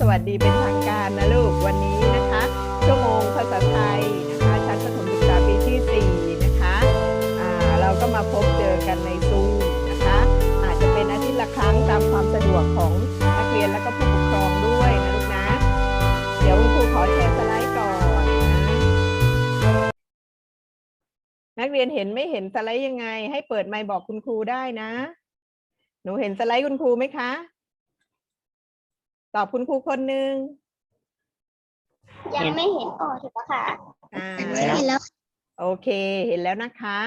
สวัสดีเป็นทางการนะลูกวันนี้นะคะ ชั่วโมงภาษาไทยนะคะชั้นประถมศึกษาปีที่ 4 นะคะอ่าเราก็มาพบเจอกันในซูมนะคะ อาจจะเป็นอาทิตย์ละครั้งตามความสะดวกของนักเรียนและก็ผู้ปกครองด้วยนะลูกนะ เดี๋ยวคุณครูขอแชร์สไลด์ก่อนนะนักเรียนเห็นไม่เห็นสไลด์ยังไง ให้เปิดไมค์บอกคุณครูได้นะ หนูเห็นสไลด์คุณครูไหมคะ ตอบคุณครูคนหนึ่งยังไม่เห็นออกถูกปะค่ะอ่าเห็นแล้วโอเค เห็นแล้วนะคะ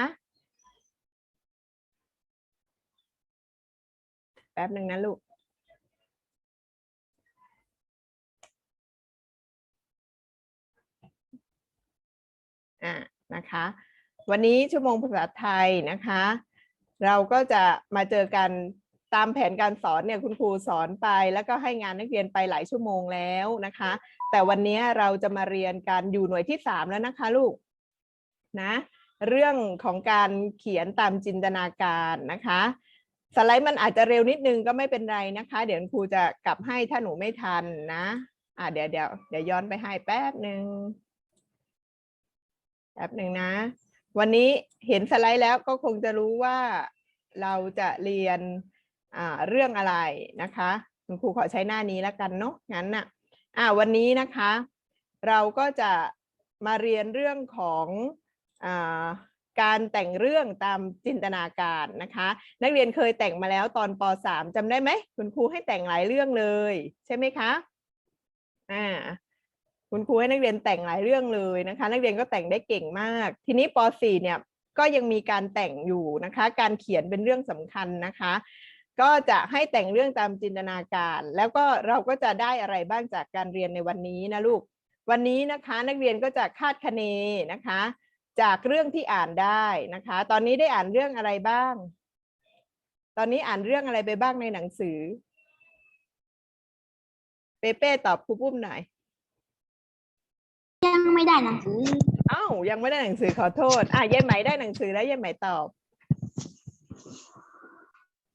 แป๊บหนึ่งนะลูก อ่านะคะ วันนี้ชั่วโมงภาษาไทยนะคะ เราก็จะมาเจอกัน ตามแผนการสอนเนี่ยคุณครูสอนไป แล้วก็ให้งานนักเรียนไปหลายชั่วโมงแล้วนะคะ แต่วันนี้เราจะมาเรียนการอยู่หน่วยที่สามแล้วนะคะลูกนะเรื่องของการเขียนตามจินตนาการนะคะสไลด์มันอาจจะเร็วนิดนึงก็ไม่เป็นไรนะคะ เดี๋ยวครูจะกลับให้ถ้าหนูไม่ทันนะอ่าเดี๋ยวเดี๋ยวเดี๋ยวย้อนไปให้แป๊บหนึ่งแป๊บหนึ่งนะ วันนี้เห็นสไลด์แล้วก็คงจะรู้ว่าเราจะเรียนอ่า เรื่องอะไรนะคะคุณครูขอใช้หน้านี้แล้วกันเนาะงั้นน่ะอ่าวันนี้นะคะ เราก็จะมาเรียนเรื่องของอการแต่งเรื่องตามจินตนาการนะคะ นักเรียนเคยแต่งมาแล้วตอนป .3 จำได้ไหมคุณครูให้แต่งหลายเรื่องเลย ใช่ไหมคะอ่าคุณครูให้นักเรียนแต่งหลายเรื่องเลยนะคะ นักเรียนก็แต่งได้เก่งมาก ทีนี้ป .4 เนี่ยก็ยังมีการแต่งอยู่นะคะ การเขียนเป็นเรื่องสำคัญนะคะ ก็จะให้แต่งเรื่องตามจินตนาการ แล้วก็เราก็จะได้อะไรบ้างจากการเรียนในวันนี้นะลูก วันนี้นะคะนักเรียนก็จะคาดคะเนนะคะ จากเรื่องที่อ่านได้นะคะ ตอนนี้ได้อ่านเรื่องอะไรบ้าง ตอนนี้อ่านเรื่องอะไรไปบ้างในหนังสือ เปเป้ตอบครูปุ้มหน่อยยังไม่ได้หนังสือ เอ้ายังไม่ได้หนังสือขอโทษ อะยายไหมได้หนังสือแล้วยายไหมตอบ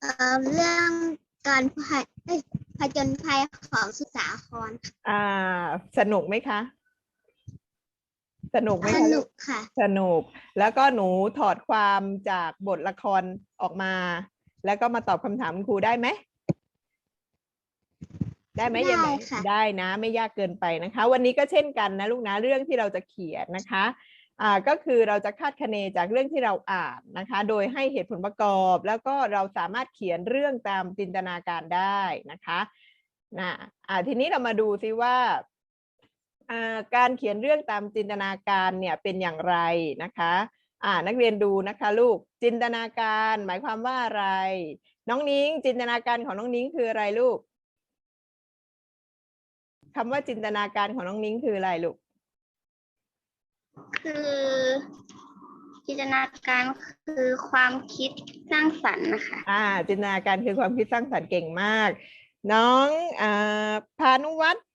เอ่อเรื่องการผจเอ้ยผจญภัยของสุสาครอ่า สนุกไหมคะ สนุกไหมสคะนุลูกกค่ะ สนุก แล้วก็หนูถอดความจากบทละครออกมา แล้วก็มาตอบคำถามคุณครูได้ไหม ได้ไหมยายไหมได้ค่ะ ได้นะ ไม่ยากเกินไปนะคะ วันนี้ก็เช่นกันนะลูกนะเรื่องที่เราจะเขียนนะคะอ่า ก็คือเราจะคาดคะเนจากเรื่องที่เราอ่านนะคะ โดยให้เหตุผลประกอบ แล้วก็เราสามารถเขียนเรื่องตามจินตนาการได้นะคะนะอ่าทีนี้เรามาดูซิว่าอ่าการเขียนเรื่องตามจินตนาการเนี่ยเป็นอย่างไรนะคะอ่านักเรียนดูนะคะลูกจินตนาการหมายความว่าอะไร น้องนิ้ง จินตนาการของน้องนิ้งคืออะไรลูกคำว่าจินตนาการของน้องนิ้งคืออะไรลูก คือจินตนาการคือความคิดสร้างสรรค์นะคะ อ่า จินตนาการคือความคิดสร้างสรรค์เก่งมาก น้องอ่าพานุวัฒน์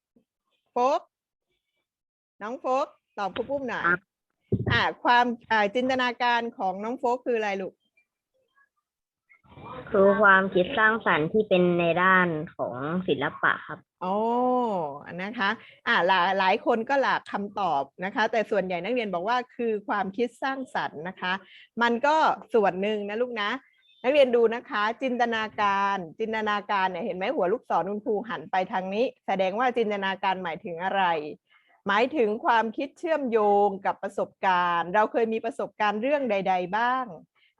โฟกน้องโฟกตอบครูปุ้มหน่อยครับอ่า ความอ่าจินตนาการของน้องโฟกคืออะไรลูก คือความคิดสร้างสรรค์ที่เป็นในด้านของศิลปะครับ โอ้นะคะ อ่าหลายหลายคนก็หลากคำตอบนะคะ แต่ส่วนใหญ่นักเรียนบอกว่าคือความคิดสร้างสรรค์นะคะ มันก็ส่วนหนึ่งนะลูกนะ นักเรียนดูนะคะ จินตนาการ จินตนาการเนี่ยเห็นไหมหัวลูกศรคุณครูหันไปทางนี้ แสดงว่าจินตนาการหมายถึงอะไร หมายถึงความคิดเชื่อมโยงกับประสบการณ์ เราเคยมีประสบการณ์เรื่องใด ๆ บ้าง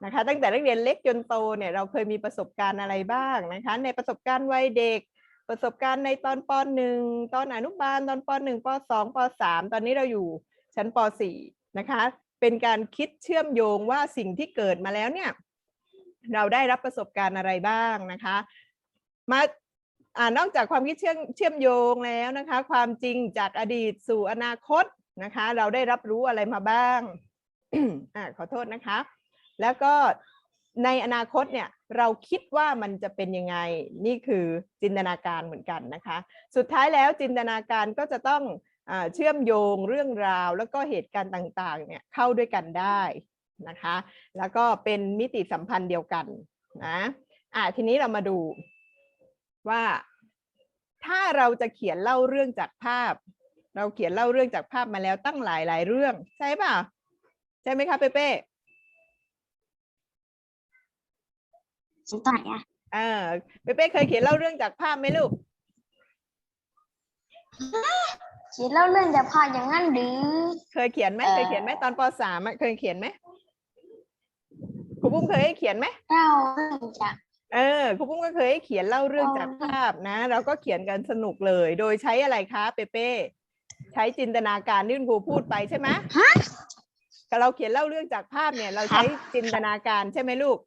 นะคะตั้งแต่นักเรียนเล็กจนโตเนี่ยเราเคยมีประสบการณ์อะไรบ้างนะคะ ในประสบการณ์วัยเด็ก ประสบการณ์ในตอนปหนึ่งตอนอนุบาลตอนปหนึ่งปสองปสามตอนนี้เราอยู่ชั้นปสี่นะคะ เป็นการคิดเชื่อมโยงว่าสิ่งที่เกิดมาแล้วเนี่ยเราได้รับประสบการณ์อะไรบ้างนะคะมาอ่านอกจากความคิดเชื่อมเชื่อมโยงแล้วนะคะ ความจริงจากอดีตสู่อนาคตนะคะ เราได้รับรู้อะไรมาบ้างอ่าขอโทษนะคะ แล้วก็ในอนาคตเนี่ยเราคิดว่ามันจะเป็นยังไงนี่คือจินตนาการเหมือนกันนะคะ สุดท้ายแล้วจินตนาการก็จะต้องอเชื่อมโยงเรื่องราว แล้วก็เหตุการณ์ต่างๆเนี่ยเข้าด้วยกันได้นะคะ แล้วก็เป็นมิติสัมพันธ์เดียวกันนะอะทีนี้เรามาดูว่าถ้าเราจะเขียนเล่าเรื่องจากภาพ เราเขียนเล่าเรื่องจากภาพมาแล้วตั้งหลายหลายๆเรื่องใช่ป่ะใช่ไหมคะเป้เป้ ฉันต่อยอะเออเป้เป้เคยเขียนเล่าเรื่องจากภาพไหมลูก เขียนเล่าเรื่องจากภาพอย่างนั้นหรือ เคยเขียนไหมเอ่อเคยเขียนไหมตอนปสามอะเคยเขียนไหมครูปุ้มเคยให้เขียนไหมเล่าเรื่องจากเออครูปุ้มก็เคยให้เขียนเล่าเรื่องอ๋อจากภาพนะเราก็เขียนกันสนุกเลย โดยใช้อะไรคะเปเป้ใช้จินตนาการที่คุณครูพูดไปใช่ไหมก็เราเขียนเล่าเรื่องจากภาพเนี่ย เราใช้จินตนาการใช่ไหมลูก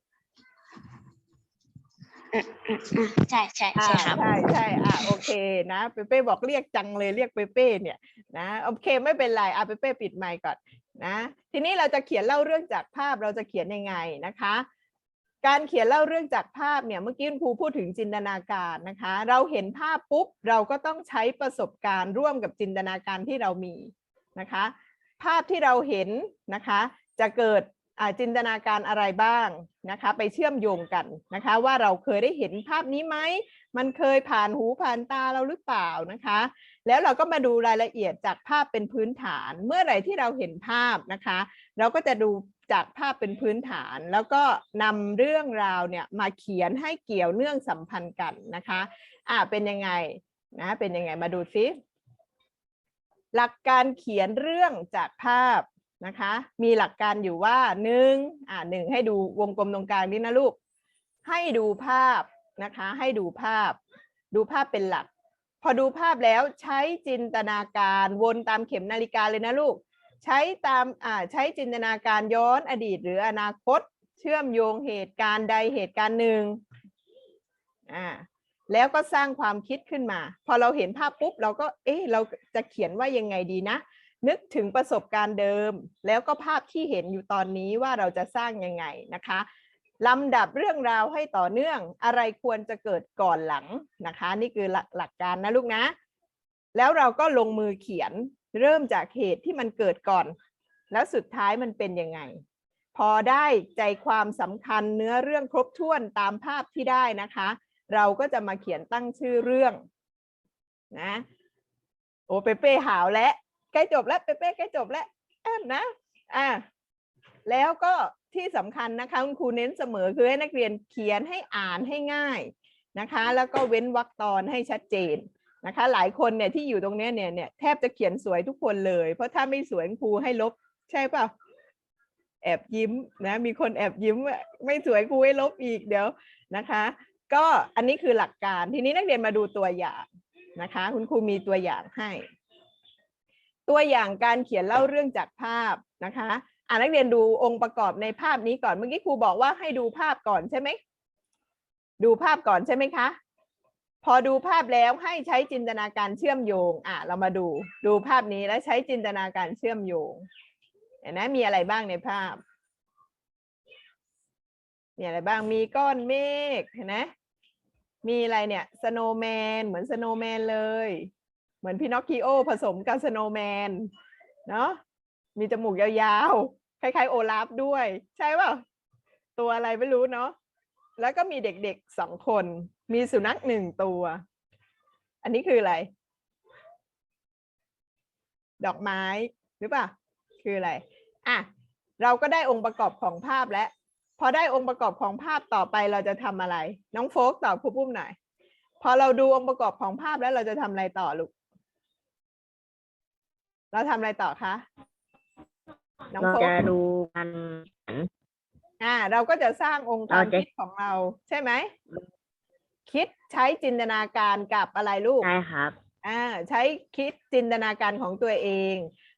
ใช่ใช่ใช่ครับใช่ใช่อ่าโอเคนะเปเป้บอกเรียกจังเลยเรียกเปเป้เนี่ยนะโอเคไม่เป็นไรอะเปเป้ปิดไมค์ก่อนนะทีนี้เราจะเขียนเล่าเรื่องจากภาพเราจะเขียนยังไงนะคะ การเขียนเล่าเรื่องจากภาพเนี่ยเมื่อกี้ครูพูดถึงจินตนาการนะคะ เราเห็นภาพปุ๊บเราก็ต้องใช้ประสบการณ์ร่วมกับจินตนาการที่เรามีนะคะ ภาพที่เราเห็นนะคะ จะเกิด จินตนาการอะไรบ้างนะคะ ไปเชื่อมโยงกันนะคะ ว่าเราเคยได้เห็นภาพนี้ไหมมันเคยผ่านหูผ่านตาเราหรือเปล่านะคะ แล้วเราก็มาดูรายละเอียดจากภาพเป็นพื้นฐาน เมื่อไหร่ที่เราเห็นภาพนะคะ เราก็จะดูจากภาพเป็นพื้นฐาน แล้วก็นำเรื่องราวเนี่ยมาเขียนให้เกี่ยวเนื่องสัมพันธ์กันนะคะอ่าเป็นยังไงนะเป็นยังไงมาดูซิหลักการเขียนเรื่องจากภาพ นะคะ มีหลักการอยู่ว่าหนึ่งอ่าหนึ่งให้ดูวงกลมตรงกลางนี่นะลูก ให้ดูภาพนะคะ ให้ดูภาพ ดูภาพเป็นหลัก พอดูภาพแล้วใช้จินตนาการวนตามเข็มนาฬิกาเลยนะลูก ใช้ตามอ่าใช้จินตนาการย้อนอดีต หรืออนาคต เชื่อมโยงเหตุการณ์ใดเหตุการณ์หนึ่งอ่าแล้วก็สร้างความคิดขึ้นมา พอเราเห็นภาพปุ๊บเราก็ เอ๊ะเราจะเขียนว่ายังไงดีนะ นึกถึงประสบการณ์เดิม แล้วก็ภาพที่เห็นอยู่ตอนนี้ว่าเราจะสร้างยังไงนะคะลำดับเรื่องราวให้ต่อเนื่องอะไรควรจะเกิดก่อนหลังนะคะ นี่คือหลักหลักการนะลูกนะ แล้วเราก็ลงมือเขียนเริ่มจากเหตุที่มันเกิดก่อน แล้วสุดท้ายมันเป็นยังไง พอได้ใจความสำคัญเนื้อเรื่องครบถ้วนตามภาพที่ได้นะคะ เราก็จะมาเขียนตั้งชื่อเรื่องนะโอ้เปเป้หาวแล้ว ใกล้จบแล้วเปเป้ใกล้จบแล้วนะอะแล้วก็ที่สำคัญนะคะคุณครูเน้นเสมอคือให้นักเรียนเขียนให้อ่านให้ง่ายนะคะ แล้วก็เว้นวรรคตอนให้ชัดเจนนะคะ หลายคนเนี่ยที่อยู่ตรงนี้เนี่ยเนี่ยแทบจะเขียนสวยทุกคนเลย เพราะถ้าไม่สวยครูให้ลบ ใช่เปล่าแอบยิ้มนะมีคนแอบยิ้มไม่สวยครูให้ลบอีกเดี๋ยวนะคะ ก็อันนี้คือหลักการทีนี้นักเรียนมาดูตัวอย่างนะคะ คุณครูมีตัวอย่างให้ ตัวอย่างการเขียนเล่าเรื่องจากภาพนะคะอ่านักเรียนดูองค์ประกอบในภาพนี้ก่อนเมื่อกี้ครูบอกว่าให้ดูภาพก่อนใช่ไหมดูภาพก่อนใช่ไหมคะ พอดูภาพแล้วให้ใช้จินตนาการเชื่อมโยงอะเรามาดูดูภาพนี้แล้วใช้จินตนาการเชื่อมโยงเห็นไหมมีอะไรบ้างในภาพมีอะไรบ้างมีก้อนเมฆเห็นไหมมีอะไรเนี่ยสโนว์แมนเหมือนสโนว์แมนเลย เหมือนพี่นอคคิโอผสมกับสโนว์แมนเนาะมีจมูกยาวๆ คล้ายๆ โอลาฟด้วย ใช่เปล่าตัวอะไรไม่รู้เนาะแล้วก็มีเด็กๆสองคน มีสุนัขหนึ่งตัว อันนี้คืออะไร ดอกไม้หรือเปล่าคืออะไรอะเราก็ได้องค์ประกอบของภาพแล้วพอได้องค์ประกอบของภาพต่อไปเราจะทำอะไร น้องโฟกตอบครูปุ้มหน่อย พอเราดูองค์ประกอบของภาพแล้วเราจะทำอะไรต่อลูก เราทำอะไรต่อคะน้องเราโฟกจะดูกัน อ่า เราก็จะสร้างองค์ความเราจะ คิดของเรา ใช่ไหม คิดใช้จินตนาการกับอะไรลูกใช่ครับ อ่าใช้คิดจินตนาการของตัวเอง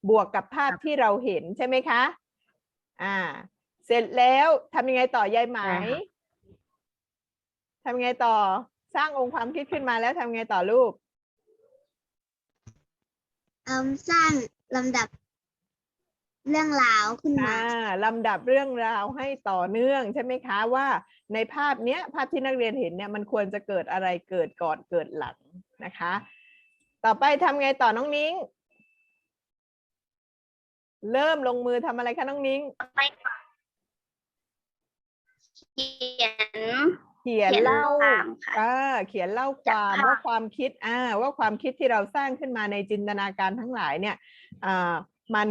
บวกกับภาพที่เราเห็นใช่ไหมคะ อ่า เสร็จแล้วทำยังไงต่อยายไหมใช่ค่ะ ทำยังไงต่อ สร้างองค์ความคิดขึ้นมาแล้วทำยังไงต่อลูก เอ่มสร้างลำดับเรื่องราวขึ้นมา อ่าลำดับเรื่องราวให้ต่อเนื่องใช่ไหมคะว่า ในภาพเนี้ยภาพที่นักเรียนเห็นเนี่ยมันควรจะเกิดอะไรเกิดก่อนเกิดหลังนะคะ ต่อไปทำไงต่อน้องนิ้ง เริ่มลงมือทำอะไรคะน้องนิ้ง เขียน เขียนเขียนเล่าความค่ะอ่าเขียนเล่าคจากวามภาพว่าความคิดอ่าว่าความคิดที่เราสร้างขึ้นมาในจินตนาการทั้งหลายเนี่ยอ่ามัน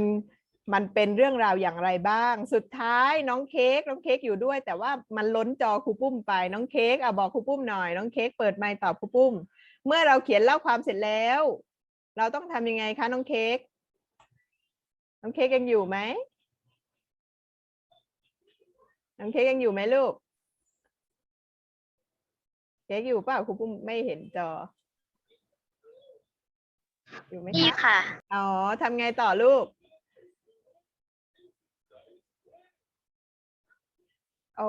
มันเป็นเรื่องราวอย่างไรบ้าง สุดท้ายน้องเค้กน้องเค้กอยู่ด้วย แต่ว่ามันล้นจอครูปุ้มไป น้องเค้กอะบอกครูปุ้มหน่อย น้องเค้กเปิดไมค์ตอบครูปุ้ม เมื่อเราเขียนเล่าความเสร็จแล้ว เราต้องทำยังไงคะน้องเค้กน้องเค้กยังอยู่ไหมน้องเค้กยังอยู่ไหมลูก เค้กอยู่เปล่าครูปุ้มไม่เห็นจอ อยู่ไหมนี่คะค่ะ อ๋อทำไงต่อลูก โอ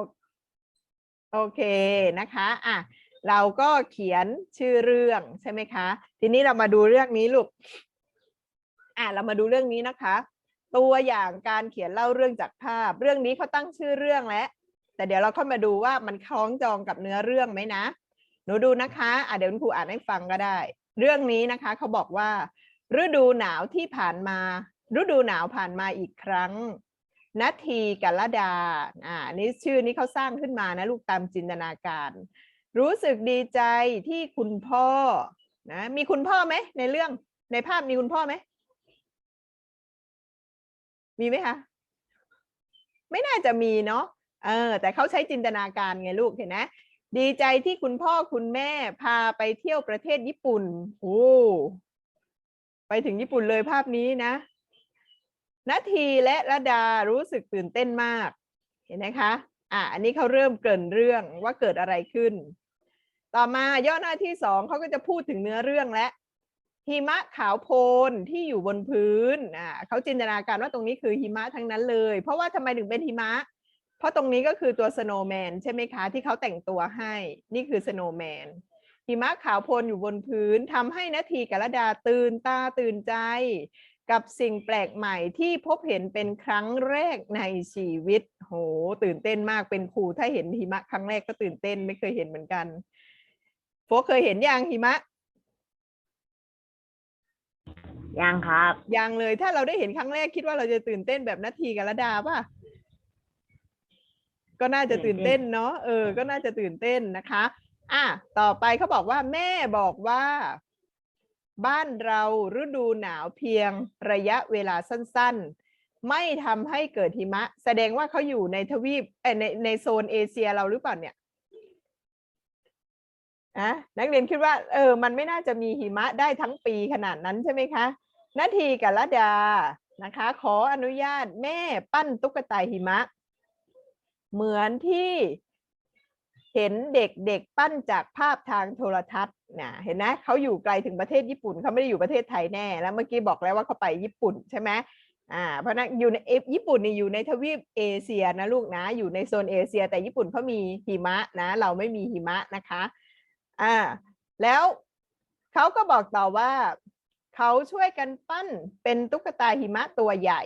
โอเคนะคะอะเราก็เขียนชื่อเรื่องใช่ไหมคะ ทีนี้เรามาดูเรื่องนี้ลูกอะเรามาดูเรื่องนี้นะคะ ตัวอย่างการเขียนเล่าเรื่องจากภาพ เรื่องนี้เขาตั้งชื่อเรื่องแล้วแต่เดี๋ยวเราค่อยมาดูว่ามันคล้องจองกับเนื้อเรื่องไหมนะห นูดูนะคะอะเดี๋ยวคุณครูอ่านให้ฟังก็ได้ เรื่องนี้นะคะเขาบอกว่า ฤดูหนาวที่ผ่านมา ฤดูหนาวผ่านมาอีกครั้งนาทีกัลดา อ่านนี่ชื่อนี้เขาสร้างขึ้นมานะลูกตามจินตนาการ รู้สึกดีใจที่คุณพ่อ นะ มีคุณพ่อไหมในเรื่อง ในภาพมีคุณพ่อไหม มีไหมคะ ไม่น่าจะมีเนาะ เออ แต่เขาใช้จินตนาการไงลูกเห็นไหม ดีใจที่คุณพ่อคุณแม่พาไปเที่ยวประเทศญี่ปุ่น โอ้ ไปถึงญี่ปุ่นเลยภาพนี้นะนาทีและระดารู้สึกตื่นเต้นมาก เห็นไหมคะ อะ อันนี้เขาเริ่มเกินเรื่องว่าเกิดอะไรขึ้น ต่อมาย่อหน้าที่สองเขาก็จะพูดถึงเนื้อเรื่องและหิมะขาวโพลนที่อยู่บนพื้น อ่าเขาจินตนาการว่าตรงนี้คือหิมะทั้งนั้นเลย เพราะว่าทำไมถึงเป็นหิมะ เพราะตรงนี้ก็คือตัวสโนว์แมนใช่ไหมคะ ที่เขาแต่งตัวให้ นี่คือสโนว์แมนหิมะขาวโพลนอยู่บนพื้นทำให้นาทีกรดาตื่นตาตื่นใจ กับสิ่งแปลกใหม่ที่พบเห็นเป็นครั้งแรกในชีวิต โห ตื่นเต้นมากเป็นครูถ้าเห็นหิมะครั้งแรกก็ตื่นเต้นไม่เคยเห็นเหมือนกันโฟกเคยเห็นยังหิมะยังครับ ยังเลยถ้าเราได้เห็นครั้งแรกคิดว่าเราจะตื่นเต้นแบบนาทีกับระดาป่ะ ก็น่าจะตื่นเต้นเนาะเออ ก็น่าจะตื่นเต้นนะคะ อะต่อไปเขาบอกว่า แม่บอกว่า บ้านเราฤดูหนาวเพียงระยะเวลาสั้น ๆ ไม่ทำให้เกิดหิมะ แสดงว่าเขาอยู่ในทวีปเอยในในโซนเอเชียเราหรือเปล่าเนี่ยอะนักเรียนคิดว่า เออ มันไม่น่าจะมีหิมะได้ทั้งปีขนาดนั้นใช่ไหมคะนาทีกับระดานะคะ ขออนุญาตแม่ปั้นตุ๊กตาหิมะ เหมือนที่เห็นเด็กๆปั้นจากภาพทางโทรทัศน์นะเห็นไหมเขาอยู่ไกลถึงประเทศญี่ปุ่นเขาไม่ได้อยู่ประเทศไทยแน่แล้วเมื่อกี้บอกแล้วว่าเขาไปญี่ปุ่นใช่ไหมอ่าเพราะนั้นอยู่ในเอญี่ปุ่นนี่อยู่ในทวีปเอเชียนะลูกนะอยู่ในโซนเอเชีย แต่ญี่ปุ่นเขามีหิมะนะ เราไม่มีหิมะนะคะอ่าแล้วเขาก็บอกต่อว่าเขาช่วยกันปั้นเป็นตุ๊กตาหิมะตัวใหญ่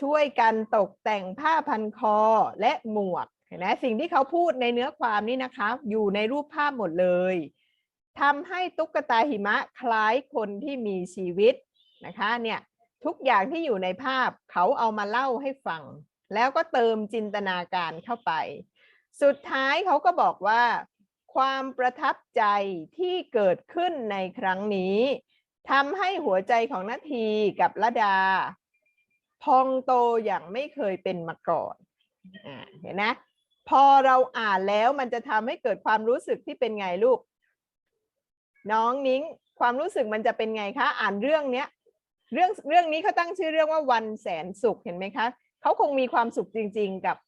ช่วยกันตกแต่งผ้าพันคอและหมวกเห็นไหมสิ่งที่เขาพูดในเนื้อความนี่นะคะ อยู่ในรูปภาพหมดเลยทำให้ตุ๊กตาหิมะคล้ายคนที่มีชีวิตนะคะเนี่ยทุกอย่างที่อยู่ในภาพเขาเอามาเล่าให้ฟัง แล้วก็เติมจินตนาการเข้าไป สุดท้ายเขาก็บอกว่า ความประทับใจที่เกิดขึ้นในครั้งนี้ทำให้หัวใจของนาทีกับระดา พองโตอย่างไม่เคยเป็นมาก่อนอเห็นนะพอเราอ่านแล้วมันจะทำให้เกิดความรู้สึกที่เป็นไงลูก น้องนิ้งความรู้สึกมันจะเป็นไงคะ อ่านเรื่องเนี้ยเรื่องเรื่องนี้เขาตั้งชื่อเรื่องว่าวันแสนสุขเห็นไหมคะเขาคงมีความสุขจริง ๆ กับ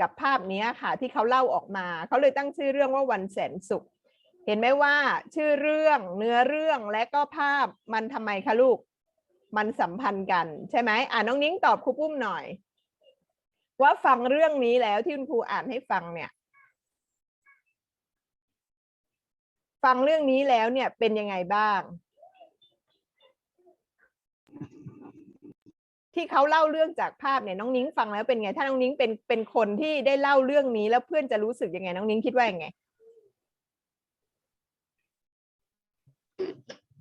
กับภาพเนี้ยค่ะที่เขาเล่าออกมาเขาเลยตั้งชื่อเรื่องว่าวันแสนสุข เห็นไหมว่าชื่อเรื่องเนื้อเรื่องและก็ภาพมันทำไมคะลูก มันสัมพันธ์กันใช่ไหมอ่าน้องนิ้งตอบครูปุ้มหน่อย ว่าฟังเรื่องนี้แล้วที่คุณครูอ่านให้ฟังเนี่ย ฟังเรื่องนี้แล้วเนี่ยเป็นยังไงบ้าง ที่เขาเล่าเรื่องจากภาพเนี่ยน้องนิ้งฟังแล้วเป็นไง ถ้าน้องนิ้งเป็นเป็นคนที่ได้เล่าเรื่องนี้แล้วเพื่อนจะรู้สึกยังไง น้องนิ้งคิดว่ายังไง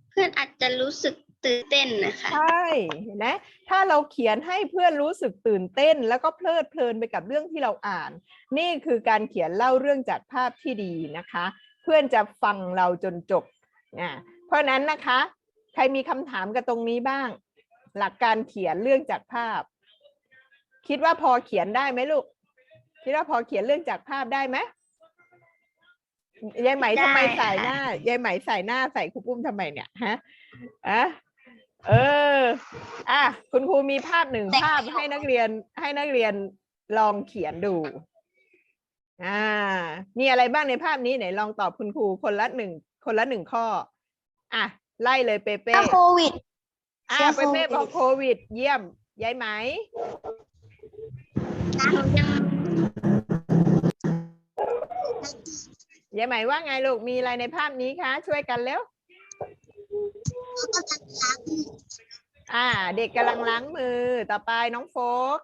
เพื่อนอาจจะรู้สึก ตื่นเต้นนะคะใช่เห็นไหมถ้าเราเขียนให้เพื่อนรู้สึกตื่นเต้น แล้วก็เพลิดเพลินไปกับเรื่องที่เราอ่าน นี่คือการเขียนเล่าเรื่องจากภาพที่ดีนะคะ เพื่อนจะฟังเราจนจบนะเพราะฉะนั้นนะคะ ใครมีคำถามกับตรงนี้บ้าง หลักการเขียนเรื่องจากภาพ คิดว่าพอเขียนได้ไหมลูกคิดว่าพอเขียนเรื่องจากภาพได้ไหมยายไหมทำไมได้ใส่หค่ะน้ายายไหมใส่หน้าใส่ครูปุ้มทำไมเนี่ยฮะอะ เออ อะ คุณครูมีภาพหนึ่งภาพให้นักเรียนให้นักเรียนลองเขียนดู อ่า มีอะไรบ้างในภาพนี้ไหนลองตอบคุณครูคนละหนึ่งคนละหนึ่งข้อ อะ ไล่เลยเปเป้ถ้าโควิด อ่าเชื้อเปเป้โควิดบอกโควิด เยี่ยมยายไหมหนูยังยายไหมว่าไงลูก มีอะไรในภาพนี้คะ ช่วยกันเร็ว อ่า เด็กกำลังล้างมือ ต่อไปน้องโฟก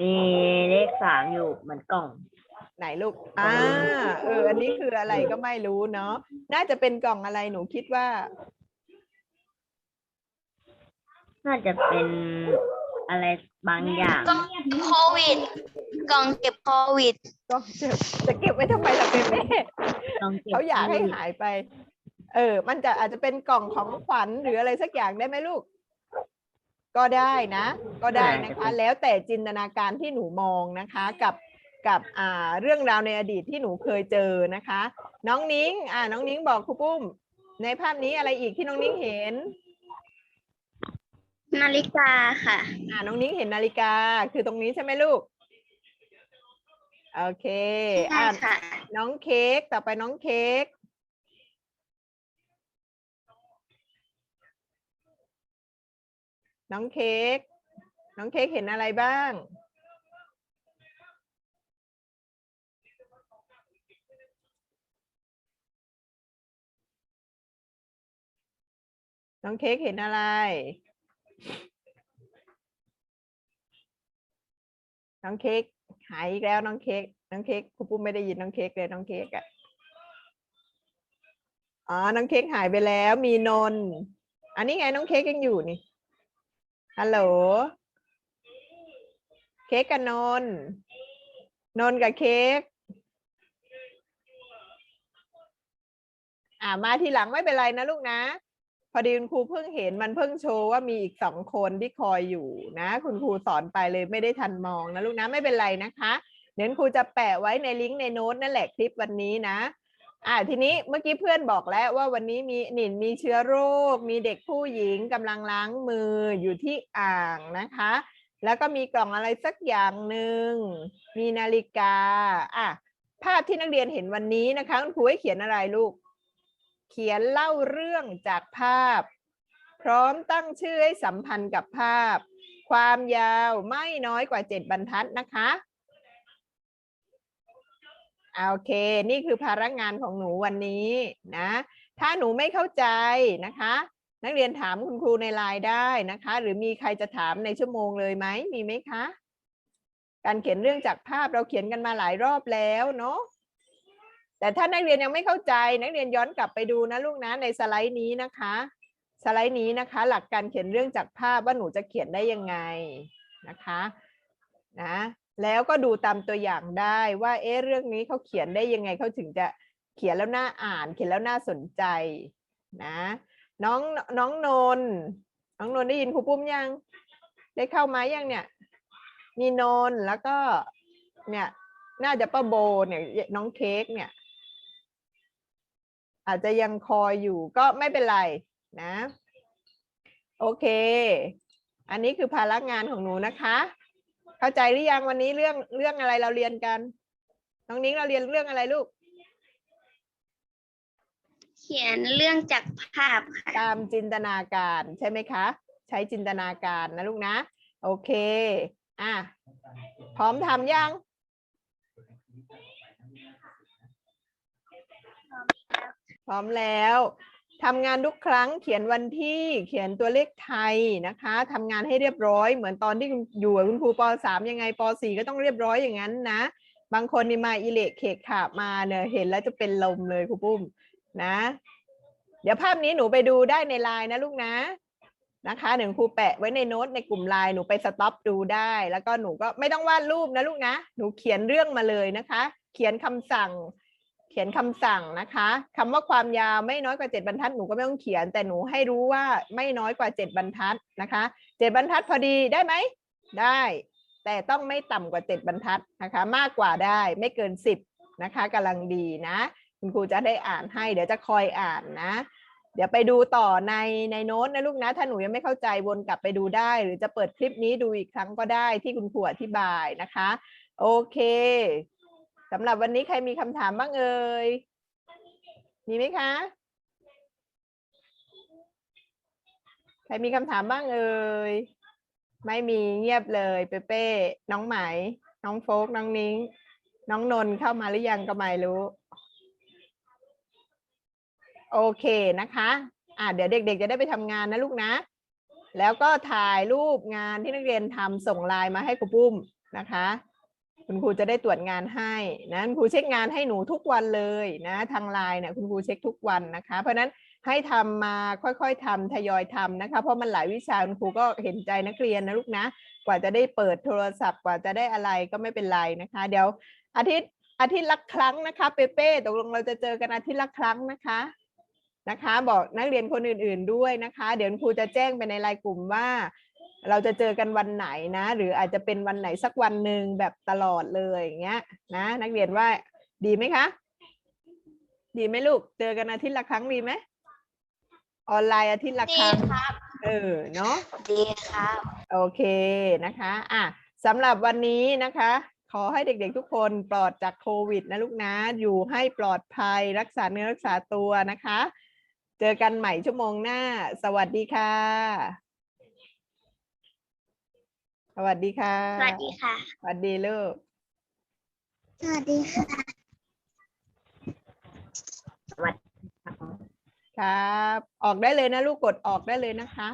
มีเลขสามอยู่เหมือนกล่อง ไหนลูก อ่า เออ อันนี้คืออะไรก็ไม่รู้เนาะ น่าจะเป็นกล่องอะไรหนูคิดว่า น่าจะเป็นอะไรบางอย่าง กล่องโควิด กล่องเก็บโควิดกล่องเก็บจะเก็บไว้ทำไมล่ะเปเป้ต้อง เก็บเขาอยากให้ที่หายไป เออ มันจะอาจจะเป็นกล่องของขวัญหรืออะไรสักอย่างได้ไหมลูก ก็ได้นะ ก็ได้นะคะ แล้วแต่จินตนาการที่หนูมองนะคะ กับกับอ่าเรื่องราวในอดีตที่หนูเคยเจอนะคะ น้องนิ้ง อ่า น้องนิ้งบอกครูปุ้ม ในภาพนี้อะไรอีกที่น้องนิ้งเห็น นาฬิกาค่ะ อ่าน้องนิ้งเห็นนาฬิกา คือตรงนี้ใช่ไหมลูก โอเคใช่อ่าค่ะน้องเค้กต่อไปน้องเค้กน้องเค้กน้องเค้กเห็นอะไรบ้าง น้องเค้กเห็นอะไร น้องเค้ก หายอีกแล้วน้องเค้กน้องเค้กครูปุ้มไม่ได้ยินน้องเค้กเลยน้องเค้กอะอ๋อน้องเค้กหายไปแล้ว มีนน์อันนี้ไงน้องเค้กยังอยู่นี่ฮัลโหลเค้กกับนน์นน์กับเค้กอ่ามาทีหลังไม่เป็นไรนะลูกนะ อดีคุณครูเพิ่งเห็นมันเพิ่งโชว์ว่ามีอีกสองคนที่คอยอยู่นะ คุณครูสอนไปเลยไม่ได้ทันมองนะลูกนะไม่เป็นไรนะคะเดี๋ยวครูจะแปะไว้ในลิงก์ในโน้ตนั่นแหละคลิปวันนี้นะ อ่าทีนี้เมื่อกี้เพื่อนบอกแล้วว่าวันนี้มีหนินมีเชื้อโรค มีเด็กผู้หญิงกำลังล้างมืออยู่ที่อ่างนะคะ แล้วก็มีกล่องอะไรสักอย่างหนึ่งมีนาฬิกาอะภาพที่นักเรียนเห็นวันนี้นะคะคุณครูให้เขียนอะไรลูก เขียนเล่าเรื่องจากภาพ พร้อมตั้งชื่อให้สัมพันธ์กับภาพ ความยาวไม่น้อยกว่าเจ็ดบรรทัดนะคะโอเค นี่คือภาระงานของหนูวันนี้นะ ถ้าหนูไม่เข้าใจนะคะ นักเรียนถามคุณครูในไลน์ได้นะคะ หรือมีใครจะถามในชั่วโมงเลยไหมมีไหมคะ การเขียนเรื่องจากภาพเราเขียนกันมาหลายรอบแล้วเนาะ แต่ถ้านักเรียนยังไม่เข้าใจนักเรียนย้อนกลับไปดูนะลูกนะในสไลด์นี้นะคะ สไลด์นี้นะคะ หลักการเขียนเรื่องจากภาพว่าหนูจะเขียนได้ยังไงนะคะนะแล้วก็ดูตามตัวอย่างได้ว่าเอ๊ะเรื่องนี้เขาเขียนได้ยังไงเขาถึงจะเขียนแล้วน่าอ่าน เขียนแล้วน่าสนใจนะน้องน้องนนน้องนนได้ยินครูปุ้มยัง ได้เข้ามายังเนี่ยมีนนแล้วก็เนี่ยน่าจะป้าโบเนี่ยน้องเค้กเนี่ย อาจจะยังคอยอยู่ก็ไม่เป็นไรนะ โอเค อันนี้คือภาระงานของหนูนะคะ เข้าใจหรือยังวันนี้เรื่องเรื่องอะไรเราเรียนกันน้องนิ้งเราเรียนเรื่องอะไรลูก เขียนเรื่องจากภาพค่ะตามจินตนาการใช่ไหมคะ ใช้จินตนาการนะลูกนะ โอเค อะ พร้อมทำยัง พร้อมแล้วทำงานทุกครั้งเขียนวันที่เขียนตัวเลขไทยนะคะทำงานให้เรียบร้อย เหมือนตอนที่คุณอยู่กับคุณครูปสามยังไงปสี่ก็ต้องเรียบร้อยอย่างนั้นนะ บางคนนี่มาอิเละเขกขาบมาเนี่ยเห็นแล้วจะเป็นลมเลยครูปุ้มนะ เดี๋ยวภาพนี้หนูไปดูได้ในไลน์นะลูกนะนะคะหนึ่งครูแปะไว้ในโน้ตในกลุ่มไลน์หนูไปสต็อปดูได้ แล้วก็หนูก็ไม่ต้องวาดรูปนะลูกนะ หนูเขียนเรื่องมาเลยนะคะ เขียนคำสั่ง ขียนคำสั่งนะคะคำว่าความยาวไม่น้อยกว่าเจ็ดบรรทัดหนูก็ไม่ต้องเขียน แต่หนูให้รู้ว่าไม่น้อยกว่าเจ็ดบรรทัดนะคะเจ็ดบรรทัดพอดีได้ไหมได้ แต่ต้องไม่ต่ำกว่าเจ็ดบรรทัดนะคะ มากกว่าได้ไม่เกินสิบนะคะกำลังดีนะ คุณครูจะได้อ่านให้ เดี๋ยวจะคอยอ่านนะ เดี๋ยวไปดูต่อในในโน้ตนะลูกนะถ้าหนูยังไม่เข้าใจวนกลับไปดูได้ หรือจะเปิดคลิปนี้ดูอีกครั้งก็ได้ที่คุณครูอธิบายนะคะ โอเค สำหรับวันนี้ใครมีคำถามบ้างเอ่ย มีไหมคะ ใครมีคำถามบ้างเอ่ย ไม่มีเงียบเลยเปเป้ น้องไหม น้องโฟก น้องนิ้ง น้องนนท์เข้ามาหรือยังก็ไม่รู้ โอเคนะคะ อ่าเดี๋ยวเด็ก ๆ จะได้ไปทำงานนะลูกนะ แล้วก็ถ่ายรูปงานที่นักเรียนทำส่งไลน์มาให้ครูปุ้มนะคะ คุณครูจะได้ตรวจงานให้นะคุณครูเช็คงานให้หนูทุกวันเลยนะทางไลน์เนี่ยคุณครูเช็คทุกวันนะคะ เพราะฉะนั้นให้ทำมาค่อยๆทำทยอยทำนะคะ เพราะมันหลายวิชาคุณครูก็เห็นใจนักเรียนนะลูกนะ กว่าจะได้เปิดโทรศัพท์กว่าจะได้อะไรก็ไม่เป็นไรนะคะ เดี๋ยวอาทิตย์อาทิตย์ละครั้งนะคะเปเป้ตกลงเราจะเจอกันอาทิตย์ละครั้งนะคะนะคะ บอกนักเรียนคนอื่นๆด้วยนะคะ เดี๋ยวครูจะแจ้งไปในไลน์กลุ่มว่า เราจะเจอกันวันไหนนะ หรืออาจจะเป็นวันไหนสักวันหนึ่งแบบตลอดเลยอย่างเงี้ยนะนักเรียนว่าดีไหมคะ ดีไหมลูก เจอกันอาทิตย์ละครั้งดีไหมออนไลน์อาทิตย์ละครั้งครับเออเนาะดีครับโอเคนะคะอะสำหรับวันนี้นะคะ ขอให้เด็กๆทุกคนปลอดจากโควิดนะลูกนะอยู่ให้ปลอดภัยรักษาเนื้อรักษาตัวนะคะ เจอกันใหม่ชั่วโมงหน้า สวัสดีค่ะ สวัสดีค่ะ สวัสดีค่ะ สวัสดีลูก สวัสดีค่ะครับ ออกได้เลยนะลูกกดออกได้เลยนะคะ